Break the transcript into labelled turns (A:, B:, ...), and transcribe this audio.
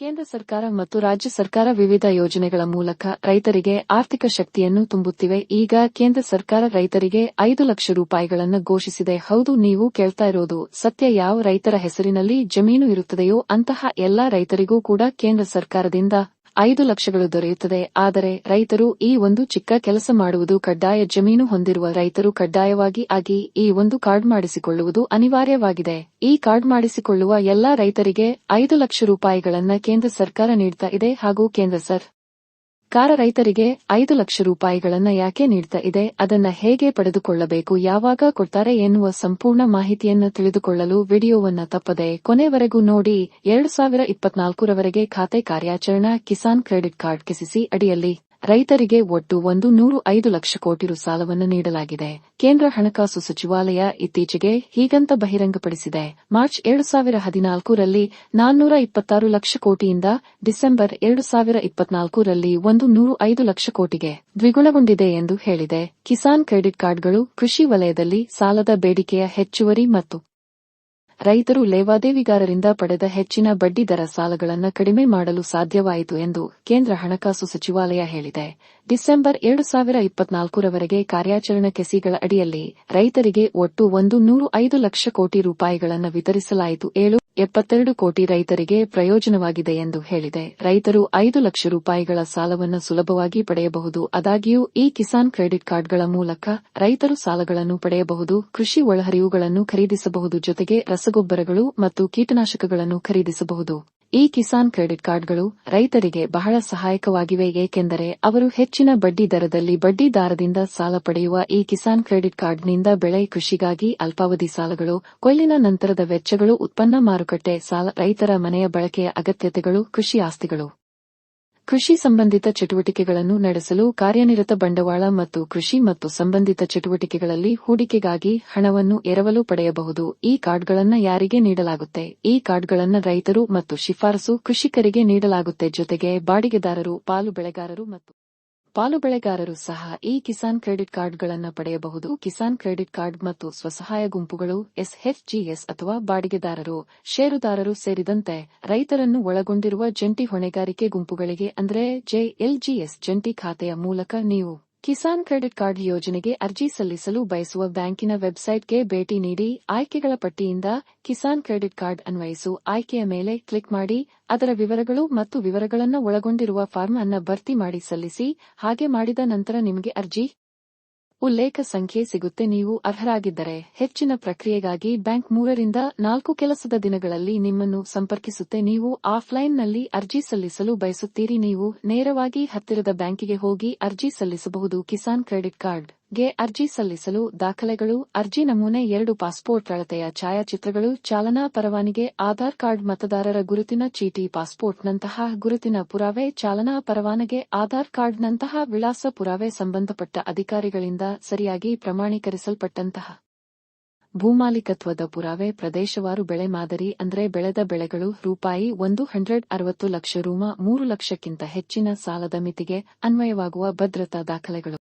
A: ಕೇಂದ್ರ ಸರ್ಕಾರ ಮತ್ತು ರಾಜ್ಯ ಸರ್ಕಾರ ವಿವಿಧ ಯೋಜನೆಗಳ ಮೂಲಕ ರೈತರಿಗೆ ಆರ್ಥಿಕ ಶಕ್ತಿಯನ್ನು ತುಂಬುತ್ತಿವೆ. ಈಗ ಕೇಂದ್ರ ಸರ್ಕಾರ ರೈತರಿಗೆ ಐದು ಲಕ್ಷ ರೂಪಾಯಿಗಳನ್ನು ಘೋಷಿಸಿದೆ. ಹೌದು, ನೀವು ಕೇಳ್ತಾ ಇರೋದು ಸತ್ಯ. ಯಾವ ರೈತರ ಹೆಸರಿನಲ್ಲಿ ಜಮೀನು ಇರುತ್ತದೆಯೋ ಅಂತಹ ಎಲ್ಲಾ ರೈತರಿಗೂ ಕೂಡ ಕೇಂದ್ರ ಸರ್ಕಾರದಿಂದ ಐದು ಲಕ್ಷಗಳು ದೊರೆಯುತ್ತದೆ. ಆದರೆ ರೈತರು ಈ ಒಂದು ಚಿಕ್ಕ ಕೆಲಸ ಮಾಡುವುದು ಕಡ್ಡಾಯ ಜಮೀನು ಹೊಂದಿರುವ ರೈತರು ಕಡ್ಡಾಯವಾಗಿ ಆಗಿ ಈ ಒಂದು ಕಾರ್ಡ್ ಮಾಡಿಸಿಕೊಳ್ಳುವುದು ಅನಿವಾರ್ಯವಾಗಿದೆ. ಈ ಕಾರ್ಡ್ ಮಾಡಿಸಿಕೊಳ್ಳುವ ಎಲ್ಲಾ ರೈತರಿಗೆ ಐದು ಲಕ್ಷ ರೂಪಾಯಿಗಳನ್ನ ಕೇಂದ್ರ ಸರ್ಕಾರ ನೀಡ್ತಾ ಇದೆ ಹಾಗೂ ಕೇಂದ್ರ ಸರ್ ಕಾರ ರೈತರಿಗೆ ಐದು ಲಕ್ಷ ರೂಪಾಯಿಗಳನ್ನ ಯಾಕೆ ನೀಡ್ತಾ ಇದೆ? ಅದನ್ನ ಹೇಗೆ ಪಡೆದುಕೊಳ್ಳಬೇಕು? ಯಾವಾಗ ಕೊಡ್ತಾರೆ ಎನ್ನುವ ಸಂಪೂರ್ಣ ಮಾಹಿತಿಯನ್ನು ತಿಳಿದುಕೊಳ್ಳಲು ವಿಡಿಯೋವನ್ನ ತಪ್ಪದೆ ಕೊನೆವರೆಗೂ ನೋಡಿ ಎರಡು ಸಾವಿರ ಇಪ್ಪತ್ನಾಲ್ಕರವರೆಗೆ ಖಾತೆ ಕಾರ್ಯಾಚರಣಾ ಕಿಸಾನ್ ಕ್ರೆಡಿಟ್ ಕಾರ್ಡ್ ಕಿಸಿಸಿ ಅಡಿಯಲ್ಲಿ. ರೈತರಿಗೆ ಒಟ್ಟು ಒಂದು ನೂರು ಐದು ಲಕ್ಷ ಕೋಟಿ ರು ಸಾಲವನ್ನು ನೀಡಲಾಗಿದೆ. ಕೇಂದ್ರ ಹಣಕಾಸು ಸಚಿವಾಲಯ ಇತ್ತೀಚೆಗೆ ಹೀಗಂತ ಬಹಿರಂಗಪಡಿಸಿದೆ. ಮಾರ್ಚ್ ಎರಡು ಸಾವಿರ ಹದಿನಾಲ್ಕರಲ್ಲಿ ನಾನ್ನೂರ ಇಪ್ಪತ್ತಾರು ಲಕ್ಷ ಕೋಟಿಯಿಂದ ಡಿಸೆಂಬರ್ ಎರಡು ಸಾವಿರ ಇಪ್ಪತ್ನಾಲ್ಕರಲ್ಲಿ ಒಂದು ನೂರು ಐದು ಲಕ್ಷ ಕೋಟಿಗೆ ದ್ವಿಗುಣಗೊಂಡಿದೆ ಎಂದು ಹೇಳಿದೆ. ಕಿಸಾನ್ ಕ್ರೆಡಿಟ್ ಕಾರ್ಡ್ಗಳು ಕೃಷಿ ವಲಯದಲ್ಲಿ ಸಾಲದ ಬೇಡಿಕೆಯ ಹೆಚ್ಚುವರಿ ಮತ್ತು ರೈತರು ಲೇವಾದೇವಿಗಾರರಿಂದ ಪಡೆದ ಹೆಚ್ಚಿನ ಬಡ್ಡಿ ದರ ಸಾಲಗಳನ್ನು ಕಡಿಮೆ ಮಾಡಲು ಸಾಧ್ಯವಾಯಿತು ಎಂದು ಕೇಂದ್ರ ಹಣಕಾಸು ಸಚಿವಾಲಯ ಹೇಳಿದೆ. ಡಿಸೆಂಬರ್ ಎರಡು ಸಾವಿರ ಇಪ್ಪತ್ನಾಲ್ಕರವರೆಗೆ ಕಾರ್ಯಾಚರಣಾ ಕೆಸಿಗಳ ಅಡಿಯಲ್ಲಿ ರೈತರಿಗೆ ಒಟ್ಟು ಒಂದು ನೂರು ಐದು ಲಕ್ಷ ಕೋಟಿ ರೂಪಾಯಿಗಳನ್ನು ವಿತರಿಸಲಾಯಿತು. ಏಳು, ಎಪ್ಪತ್ತೆರಡು ಕೋಟಿ ರೈತರಿಗೆ ಪ್ರಯೋಜನವಾಗಿದೆ ಎಂದು ಹೇಳಿದೆ. ರೈತರು ಐದು ಲಕ್ಷ ರೂಪಾಯಿಗಳ ಸಾಲವನ್ನು ಸುಲಭವಾಗಿ ಪಡೆಯಬಹುದು. ಆದಾಗ್ಯೂ, ಈ ಕಿಸಾನ್ ಕ್ರೆಡಿಟ್ ಕಾರ್ಡ್ಗಳ ಮೂಲಕ ರೈತರು ಸಾಲಗಳನ್ನು ಪಡೆಯಬಹುದು. ಕೃಷಿ ಒಳಹರಿವುಗಳನ್ನು ಖರೀದಿಸಬಹುದು. ಜೊತೆಗೆ ರಸಗೊಬ್ಬರಗಳು ಮತ್ತು ಕೀಟನಾಶಕಗಳನ್ನು ಖರೀದಿಸಬಹುದು. ಈ ಕಿಸಾನ್ ಕ್ರೆಡಿಟ್ ಕಾರ್ಡ್ಗಳು ರೈತರಿಗೆ ಬಹಳ ಸಹಾಯಕವಾಗಿವೆ, ಏಕೆಂದರೆ ಅವರು ಹೆಚ್ಚಿನ ಬಡ್ಡಿ ದರದಲ್ಲಿ ಬಡ್ಡಿದಾರದಿಂದ ಸಾಲ ಪಡೆಯುವ ಈ ಕಿಸಾನ್ ಕ್ರೆಡಿಟ್ ಕಾರ್ಡ್ನಿಂದ ಬೆಳೆ ಕೃಷಿಗಾಗಿ ಅಲ್ಪಾವಧಿ ಸಾಲಗಳು, ಕೊಯ್ಲಿನ ನಂತರದ ವೆಚ್ಚಗಳು, ಉತ್ಪನ್ನ ಮಾರುಕಟ್ಟೆ, ಸಾಲ, ರೈತರ ಮನೆಯ ಬಳಕೆಯ ಅಗತ್ಯತೆಗಳು, ಕೃಷಿ ಆಸ್ತಿಗಳು. ಕೃಷಿ ಸಂಬಂಧಿತ ಚಟುವಟಿಕೆಗಳನ್ನು ನಡೆಸಲು ಕಾರ್ಯನಿರತ ಬಂಡವಾಳ ಮತ್ತು ಕೃಷಿ ಮತ್ತು ಸಂಬಂಧಿತ ಚಟುವಟಿಕೆಗಳಲ್ಲಿ ಹೂಡಿಕೆಗಾಗಿ ಹಣವನ್ನು ಎರವಲು ಪಡೆಯಬಹುದು. ಈ ಕಾರ್ಡ್ಗಳನ್ನು ಯಾರಿಗೆ ನೀಡಲಾಗುತ್ತೆ? ಈ ಕಾರ್ಡ್ಗಳನ್ನು ರೈತರು ಮತ್ತು ಶಿಫಾರಸು ಕೃಷಿಕರಿಗೆ ನೀಡಲಾಗುತ್ತೆ. ಜೊತೆಗೆ ಬಾಡಿಗೆದಾರರು, ಪಾಲು ಬೆಳೆಗಾರರು ಮತ್ತು ಪಾಲು ಬೆಳೆಗಾರರು ಸಹ ಈ ಕಿಸಾನ್ ಕ್ರೆಡಿಟ್ ಕಾರ್ಡ್ಗಳನ್ನು ಪಡೆಯಬಹುದು. ಕಿಸಾನ್ ಕ್ರೆಡಿಟ್ ಕಾರ್ಡ್ ಮತ್ತು ಸ್ವಸಹಾಯ ಗುಂಪುಗಳು ಎಸ್ಎಚ್ಜಿಎಸ್ ಅಥವಾ ಬಾಡಿಗೆದಾರರು, ಷೇರುದಾರರು ಸೇರಿದಂತೆ ರೈತರನ್ನು ಒಳಗೊಂಡಿರುವ ಜಂಟಿ ಹೊಣೆಗಾರಿಕೆ ಗುಂಪುಗಳಿಗೆ ಅಂದರೆ ಜೆಎಲ್ಜಿಎಸ್ ಜಂಟಿ ಖಾತೆಯ ಮೂಲಕ ನೀವು ಕಿಸಾನ್ ಕ್ರೆಡಿಟ್ ಕಾರ್ಡ್ ಯೋಜನೆಗೆ ಅರ್ಜಿ ಸಲ್ಲಿಸಲು ಬಯಸುವ ಬ್ಯಾಂಕಿನ ವೆಬ್ಸೈಟ್ಗೆ ಭೇಟಿ ನೀಡಿ ಆಯ್ಕೆಗಳ ಪಟ್ಟಿಯಿಂದ ಕಿಸಾನ್ ಕ್ರೆಡಿಟ್ ಕಾರ್ಡ್ ಅನ್ವಯಿಸು. ಆಯ್ಕೆಯ ಮೇಲೆ ಕ್ಲಿಕ್ ಮಾಡಿ, ಅದರ ವಿವರಗಳು ಮತ್ತು ವಿವರಗಳನ್ನು ಒಳಗೊಂಡಿರುವ ಫಾರ್ಮ್ ಅನ್ನು ಭರ್ತಿ ಮಾಡಿ ಸಲ್ಲಿಸಿ, ಹಾಗೆ ಮಾಡಿದ ನಂತರ ನಿಮಗೆ ಅರ್ಜಿ ಉಲ್ಲೇಖ ಸಂಖ್ಯೆ ಸಿಗುತ್ತೆ. ನೀವು ಅರ್ಹರಾಗಿದ್ದರೆ ಹೆಚ್ಚಿನ ಪ್ರಕ್ರಿಯೆಗಾಗಿ ಬ್ಯಾಂಕ್ ಮೂರರಿಂದ ನಾಲ್ಕು ಕೆಲಸದ ದಿನಗಳಲ್ಲಿ ನಿಮ್ಮನ್ನು ಸಂಪರ್ಕಿಸುತ್ತೆ. ನೀವು ಆಫ್ಲೈನ್ನಲ್ಲಿ ಅರ್ಜಿ ಸಲ್ಲಿಸಲು ಬಯಸುತ್ತೀರಿ. ನೀವು ನೇರವಾಗಿ ಹತ್ತಿರದ ಬ್ಯಾಂಕಿಗೆ ಹೋಗಿ ಅರ್ಜಿ ಸಲ್ಲಿಸಬಹುದು. Kisan credit card. ಗೆ ಅರ್ಜಿ ಸಲ್ಲಿಸಲು ದಾಖಲೆಗಳು, ಅರ್ಜಿ ನಮೂನೆ ಎರಡು ಪಾಸ್ಪೋರ್ಟ್ ಅಳತೆಯ ಛಾಯಾಚಿತ್ರಗಳು, ಚಾಲನಾ ಪರವಾನಿಗೆ ಆಧಾರ್ ಕಾರ್ಡ್ ಮತದಾರರ ಗುರುತಿನ ಚೀಟಿ ಪಾಸ್ಪೋರ್ಟ್ನಂತಹ ಗುರುತಿನ ಪುರಾವೆ, ಚಾಲನಾ ಪರವಾನಗೆ ಆಧಾರ್ ಕಾರ್ಡ್ನಂತಹ ವಿಳಾಸ ಪುರಾವೆ ಸಂಬಂಧಪಟ್ಟ ಅಧಿಕಾರಿಗಳಿಂದ ಸರಿಯಾಗಿ ಪ್ರಮಾಣೀಕರಿಸಲ್ಪಟ್ಟಂತಹ ಭೂಮಾಲೀಕತ್ವದ ಪುರಾವೆ, ಪ್ರದೇಶವಾರು ಬೆಳೆ ಮಾದರಿ, ಅಂದ್ರೆ ಬೆಳೆದ ಬೆಳೆಗಳು, ರೂಪಾಯಿ ಒಂದು ಹಂಡ್ರೆಡ್ ಅರವತ್ತು ಲಕ್ಷ ರೂಮ ಮೂರು ಲಕ್ಷಕ್ಕಿಂತ ಹೆಚ್ಚಿನ ಸಾಲದ ಮಿತಿಗೆ ಅನ್ವಯವಾಗುವ ಭದ್ರತಾ ದಾಖಲೆಗಳು.